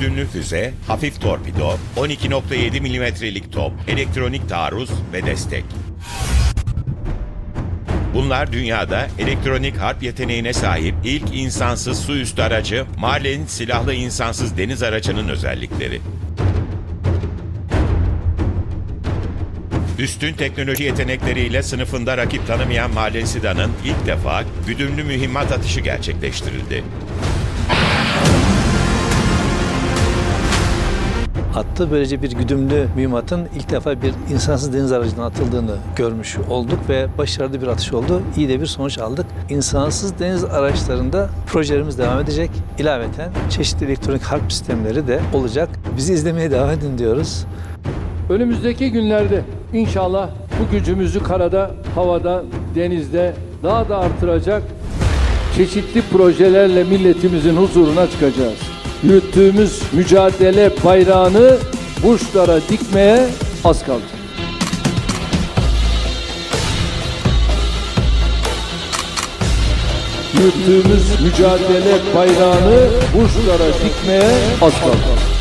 güdümlü füze, hafif torpido, 12.7 milimetrelik top, elektronik taarruz ve destek. Bunlar dünyada elektronik harp yeteneğine sahip ilk insansız su üstü aracı Marlin silahlı insansız deniz aracının özellikleri. Üstün teknoloji yetenekleriyle sınıfında rakip tanımayan Marlin Sidan'ın ilk defa güdümlü mühimmat atışı gerçekleştirildi. Attı. Böylece bir güdümlü mühimmatın ilk defa bir insansız deniz aracından atıldığını görmüş olduk ve başarılı bir atış oldu. İyi de bir sonuç aldık. İnsansız deniz araçlarında projelerimiz devam edecek. İlaveten çeşitli elektronik harp sistemleri de olacak. Bizi izlemeye devam edin diyoruz. Önümüzdeki günlerde inşallah bu gücümüzü karada, havada, denizde daha da artıracak çeşitli projelerle milletimizin huzuruna çıkacağız. Yürüttüğümüz mücadele bayrağını burçlara dikmeye az kaldı. Yürüttüğümüz mücadele bayrağını burçlara dikmeye az kaldı.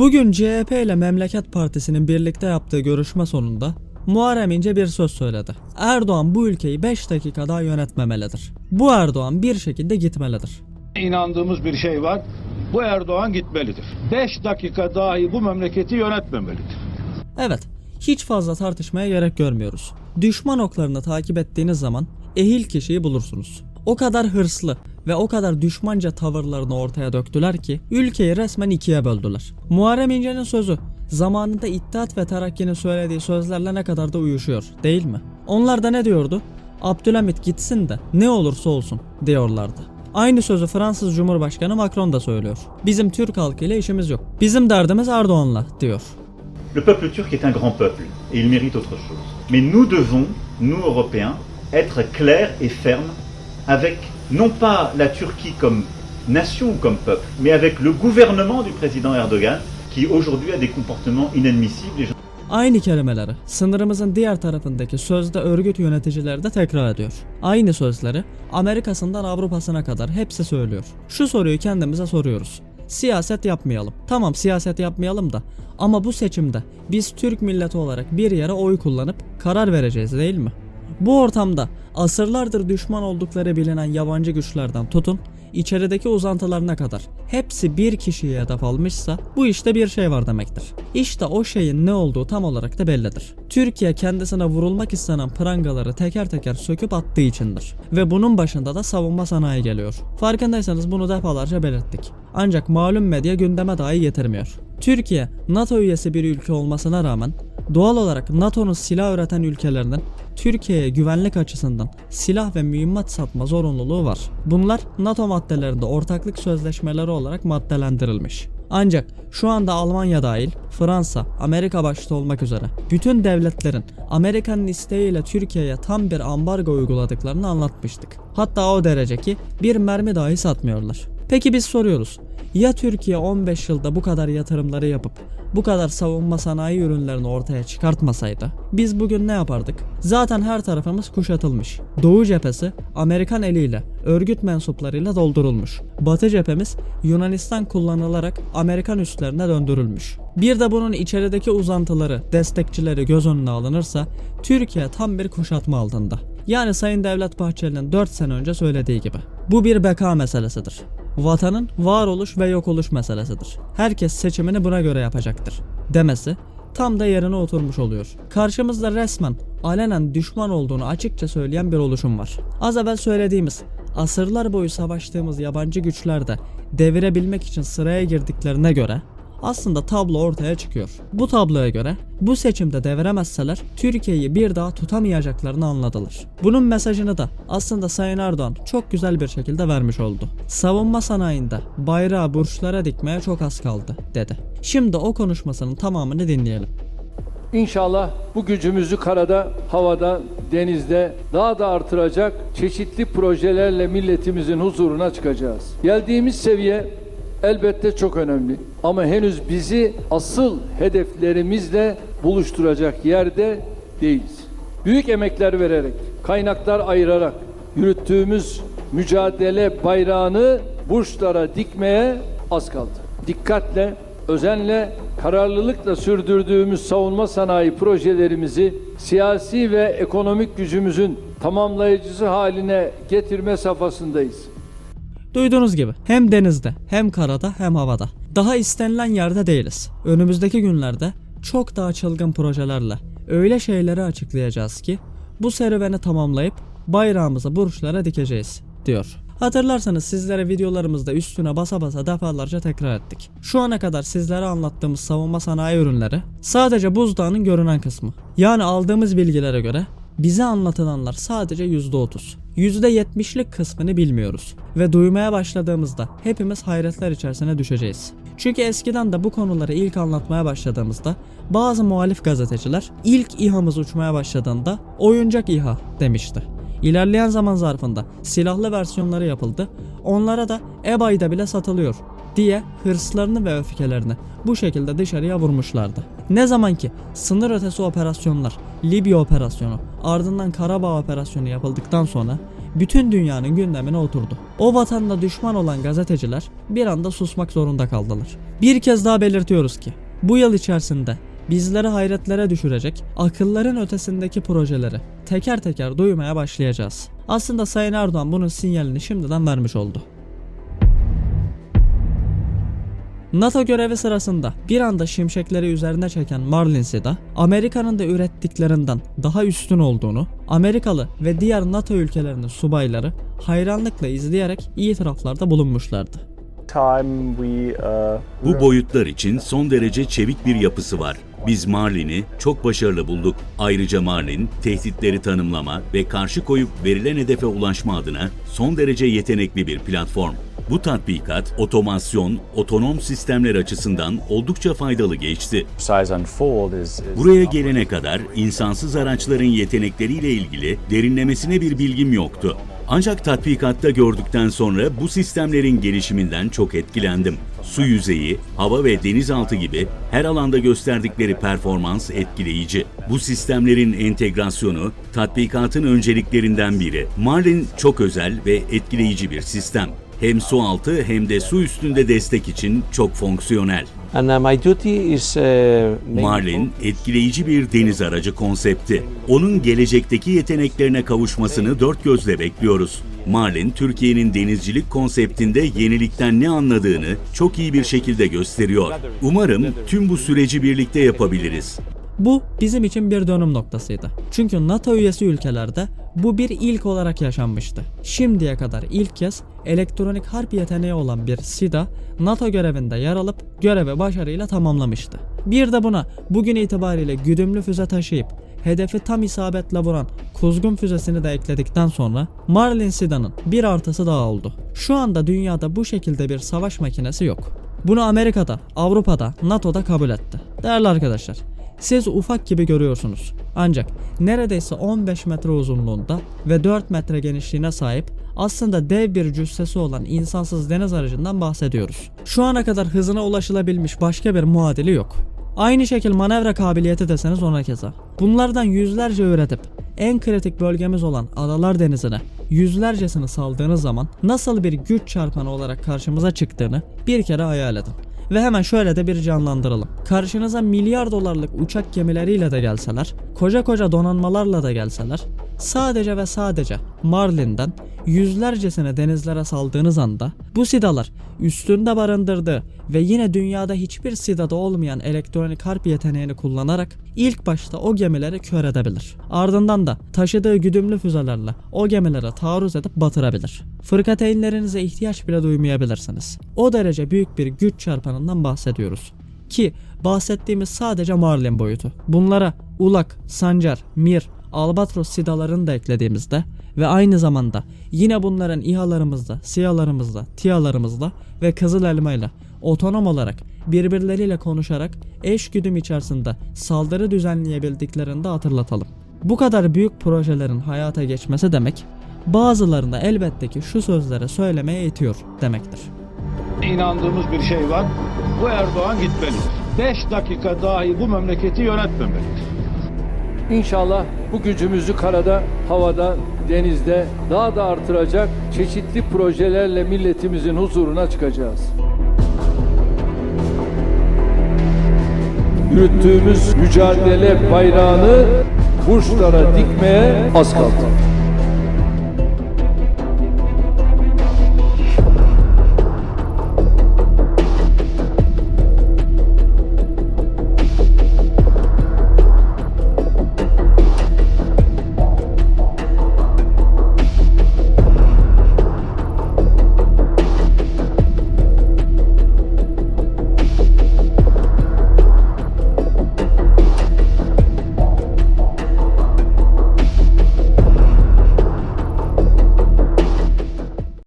Bugün CHP ile Memleket Partisi'nin birlikte yaptığı görüşme sonunda Muharrem İnce bir söz söyledi. Erdoğan bu ülkeyi 5 dakika daha yönetmemelidir. Bu Erdoğan bir şekilde gitmelidir. inandığımız bir şey var. Bu Erdoğan gitmelidir. 5 dakika dahi bu memleketi yönetmemelidir. Evet, hiç fazla tartışmaya gerek görmüyoruz. Düşman oklarını takip ettiğiniz zaman ehil kişiyi bulursunuz. O kadar hırslı ve o kadar düşmanca tavırlarını ortaya döktüler ki ülkeyi resmen ikiye böldüler. Muharrem İnce'nin sözü zamanında İttihat ve Terakki'nin söylediği sözlerle ne kadar da uyuşuyor değil mi? Onlar da ne diyordu? Abdülhamit gitsin de ne olursa olsun diyorlardı. Aynı sözü Fransız Cumhurbaşkanı Macron da söylüyor. Bizim Türk halkıyla işimiz yok. Bizim derdimiz Erdoğan'la diyor. Le peuple turc est un grand peuple et il mérite autre chose. Mais nous devons, nous Européens, être clairs et fermes avec non pas la Turquie comme nation comme peuple, mais avec le gouvernement du président Erdogan qui aujourd'hui a des comportements inadmissibles. Aynı kelimeleri sınırımızın diğer tarafındaki sözde örgüt yöneticileri de tekrar ediyor. Aynı sözleri Amerika'sından Avrupa'sına kadar hepsi söylüyor. Şu soruyu kendimize soruyoruz. Siyaset yapmayalım. Tamam siyaset yapmayalım da ama bu seçimde biz Türk milleti olarak bir yere oy kullanıp karar vereceğiz değil mi? Bu ortamda asırlardır düşman oldukları bilinen yabancı güçlerden tutun, içerideki uzantılarına kadar hepsi bir kişiye hedef almışsa bu işte bir şey var demektir. İşte o şeyin ne olduğu tam olarak da bellidir. Türkiye kendisine vurulmak istenen prangaları teker teker söküp attığı içindir. Ve bunun başında da savunma sanayi geliyor. Farkındaysanız bunu defalarca belirttik. Ancak malum medya gündeme dahi getirmiyor. Türkiye, NATO üyesi bir ülke olmasına rağmen doğal olarak NATO'nun silah üreten ülkelerinin Türkiye'ye güvenlik açısından silah ve mühimmat satma zorunluluğu var. Bunlar NATO maddelerinde ortaklık sözleşmeleri olarak maddelendirilmiş. Ancak şu anda Almanya dahil Fransa, Amerika başta olmak üzere bütün devletlerin Amerika'nın isteğiyle Türkiye'ye tam bir ambargo uyguladıklarını anlatmıştık. Hatta o derece ki bir mermi dahi satmıyorlar. Peki biz soruyoruz. Ya Türkiye 15 yılda bu kadar yatırımları yapıp bu kadar savunma sanayi ürünlerini ortaya çıkartmasaydı biz bugün ne yapardık? Zaten her tarafımız kuşatılmış. Doğu cephesi Amerikan eliyle, örgüt mensuplarıyla doldurulmuş. Batı cephemiz Yunanistan kullanılarak Amerikan üslerine döndürülmüş. Bir de bunun içerideki uzantıları, destekçileri göz önüne alınırsa Türkiye tam bir kuşatma altında. Yani Sayın Devlet Bahçeli'nin 4 sene önce söylediği gibi. Bu bir beka meselesidir. Vatanın varoluş ve yok oluş meselesidir. Herkes seçimini buna göre yapacaktır. Demesi tam da yerine oturmuş oluyor. Karşımızda resmen alenen düşman olduğunu açıkça söyleyen bir oluşum var. Az evvel söylediğimiz asırlar boyu savaştığımız yabancı güçler de devirebilmek için sıraya girdiklerine göre aslında tablo ortaya çıkıyor. Bu tabloya göre bu seçimde deviremezseler Türkiye'yi bir daha tutamayacaklarını anladılar. Bunun mesajını da aslında Sayın Erdoğan çok güzel bir şekilde vermiş oldu. Savunma sanayinde bayrağı burçlara dikmeye çok az kaldı dedi. Şimdi o konuşmasının tamamını dinleyelim. İnşallah bu gücümüzü karada, havada, denizde daha da artıracak çeşitli projelerle milletimizin huzuruna çıkacağız. Geldiğimiz seviye elbette çok önemli ama henüz bizi asıl hedeflerimizle buluşturacak yerde değiliz. Büyük emekler vererek, kaynaklar ayırarak yürüttüğümüz mücadele bayrağını burçlara dikmeye az kaldı. Dikkatle, özenle, kararlılıkla sürdürdüğümüz savunma sanayi projelerimizi siyasi ve ekonomik gücümüzün tamamlayıcısı haline getirme safhasındayız. Duyduğunuz gibi hem denizde hem karada hem havada. Daha istenilen yerde değiliz. Önümüzdeki günlerde çok daha çılgın projelerle öyle şeyleri açıklayacağız ki bu serüveni tamamlayıp bayrağımızı burçlara dikeceğiz diyor. Hatırlarsanız sizlere videolarımızda üstüne basa basa defalarca tekrar ettik. Şu ana kadar sizlere anlattığımız savunma sanayi ürünleri sadece buzdağının görünen kısmı. Yani aldığımız bilgilere göre bize anlatılanlar sadece %30. %70'lik kısmını bilmiyoruz ve duymaya başladığımızda hepimiz hayretler içerisine düşeceğiz. Çünkü eskiden de bu konuları ilk anlatmaya başladığımızda bazı muhalif gazeteciler ilk İHA'mız uçmaya başladığında oyuncak İHA demişti. İlerleyen zaman zarfında silahlı versiyonları yapıldı. Onlara da eBay'da bile satılıyor diye hırslarını ve öfkelerini bu şekilde dışarıya vurmuşlardı. Ne zaman ki sınır ötesi operasyonlar, Libya operasyonu, ardından Karabağ operasyonu yapıldıktan sonra bütün dünyanın gündemine oturdu. O vatanda düşman olan gazeteciler bir anda susmak zorunda kaldılar. Bir kez daha belirtiyoruz ki bu yıl içerisinde bizleri hayretlere düşürecek akılların ötesindeki projeleri teker teker duymaya başlayacağız. Aslında Sayın Erdoğan bunun sinyalini şimdiden vermiş oldu. NATO görevi sırasında bir anda şimşekleri üzerine çeken Marlin Sida, Amerika'nın da ürettiklerinden daha üstün olduğunu, Amerikalı ve diğer NATO ülkelerinin subayları hayranlıkla izleyerek itiraflarda bulunmuşlardı. uh, Bu boyutlar için son derece çevik bir yapısı var. Biz Marlin'i çok başarılı bulduk. Ayrıca Marlin, tehditleri tanımlama ve karşı koyup verilen hedefe ulaşma adına son derece yetenekli bir platform. Bu tatbikat, otomasyon, otonom sistemler açısından oldukça faydalı geçti. Buraya gelene kadar insansız araçların yetenekleriyle ilgili derinlemesine bir bilgim yoktu. Ancak tatbikatta gördükten sonra bu sistemlerin gelişiminden çok etkilendim. Su yüzeyi, hava ve denizaltı gibi her alanda gösterdikleri performans etkileyici. Bu sistemlerin entegrasyonu tatbikatın önceliklerinden biri. Marlin çok özel ve etkileyici bir sistem. Hem su altı hem de su üstünde destek için çok fonksiyonel. Uh, uh, Marlin etkileyici bir deniz aracı konsepti. Onun gelecekteki yeteneklerine kavuşmasını dört gözle bekliyoruz. Marlin, Türkiye'nin denizcilik konseptinde yenilikten ne anladığını çok iyi bir şekilde gösteriyor. Umarım tüm bu süreci birlikte yapabiliriz. Bu bizim için bir dönüm noktasıydı. Çünkü NATO üyesi ülkelerde bu bir ilk olarak yaşanmıştı. Şimdiye kadar ilk kez elektronik harp yeteneği olan bir SIDA NATO görevinde yer alıp görevi başarıyla tamamlamıştı. Bir de buna bugün itibariyle güdümlü füze taşıyıp hedefi tam isabetle vuran kuzgun füzesini de ekledikten sonra Marlin SIDA'nın bir artısı daha oldu. Şu anda dünyada bu şekilde bir savaş makinesi yok. Bunu Amerika'da, Avrupa'da, NATO'da kabul etti. Değerli arkadaşlar, siz ufak gibi görüyorsunuz. Ancak neredeyse 15 metre uzunluğunda ve 4 metre genişliğine sahip aslında dev bir cüssesi olan insansız deniz aracından bahsediyoruz. Şu ana kadar hızına ulaşılabilmiş başka bir muadili yok. Aynı şekil manevra kabiliyeti deseniz ona keza. Bunlardan yüzlerce üretip en kritik bölgemiz olan Adalar Denizi'ne yüzlercesini saldığınız zaman nasıl bir güç çarpanı olarak karşımıza çıktığını bir kere hayal edin. Ve hemen şöyle de bir canlandıralım. Karşınıza milyar dolarlık uçak gemileriyle de gelseler, koca koca donanmalarla da gelseler, sadece ve sadece Marlin'den yüzlercesine denizlere saldığınız anda bu sidalar üstünde barındırdığı ve yine dünyada hiçbir sidada olmayan elektronik harp yeteneğini kullanarak ilk başta o gemileri kör edebilir. Ardından da taşıdığı güdümlü füzelerle o gemilere taarruz edip batırabilir. Fırkateynlerinize ihtiyaç bile duymayabilirsiniz. O derece büyük bir güç çarpanından bahsediyoruz. Ki bahsettiğimiz sadece Marlin boyutu. Bunlara Ulak, Sancar, Mir, Albatros sidalarını da eklediğimizde ve aynı zamanda yine bunların İHA'larımızda, SİHA'larımızda, TİHA'larımızda ve Kızıl Elma ile otonom olarak birbirleriyle konuşarak eş güdüm içerisinde saldırı düzenleyebildiklerini de hatırlatalım. Bu kadar büyük projelerin hayata geçmesi demek, bazılarını elbette ki şu sözleri söylemeye itiyor demektir. İnandığımız bir şey var. Bu Erdoğan gitmelidir. 5 dakika dahi bu memleketi yönetmemelidir. İnşallah bu gücümüzü karada, havada, denizde daha da artıracak çeşitli projelerle milletimizin huzuruna çıkacağız. Yürüttüğümüz mücadele bayrağını burçlara dikmeye az kaldı.